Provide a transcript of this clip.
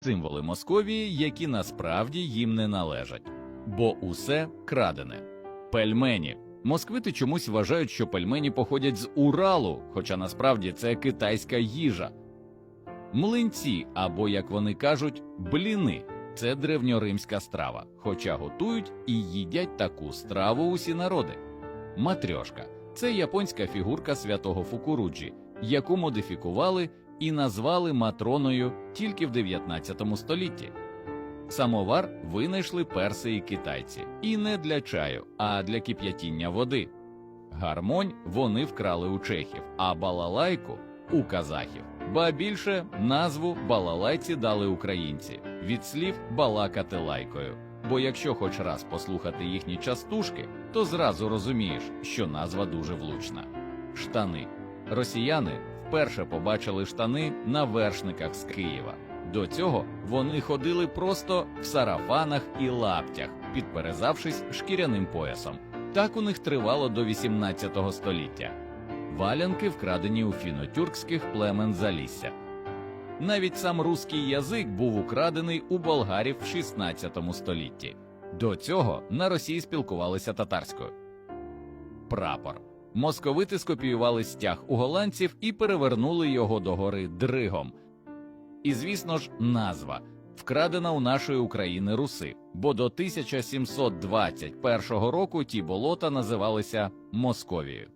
символи Московії, які насправді їм не належать, бо усе крадене. Пельмені. Москвити чомусь вважають, що пельмені походять з Уралу, хоча насправді це китайська їжа. Млинці, або, як вони кажуть, бліни це древньоримська страва, хоча готують і їдять таку страву усі народи. Матрьошка це японська фігурка святого Фукуруджі, яку модифікували і назвали матроною тільки в 19 столітті. Самовар винайшли перси і китайці, і не для чаю, а для кип'ятіння води. Гармонь вони вкрали у чехів, а балалайку у казахів. Ба більше назву балалайці дали українці від слів балакати лайкою. Бо якщо хоч раз послухати їхні частушки, то зразу розумієш, що назва дуже влучна. Штани. Росіяни вперше побачили штани на вершниках з Києва. До цього вони ходили просто в сарафанах і лаптях, підперезавшись шкіряним поясом. Так у них тривало до 18 століття. Валянки вкрадені у фінотюркських племен Залісся. Навіть сам руський язик був украдений у болгарів в 16 столітті. До цього на Росії спілкувалися татарською. Прапор. Московити скопіювали стяг у голландців і перевернули його догори дригом. І, звісно ж, назва вкрадена у нашої України руси, бо до 1721 року ті болота називалися Московією.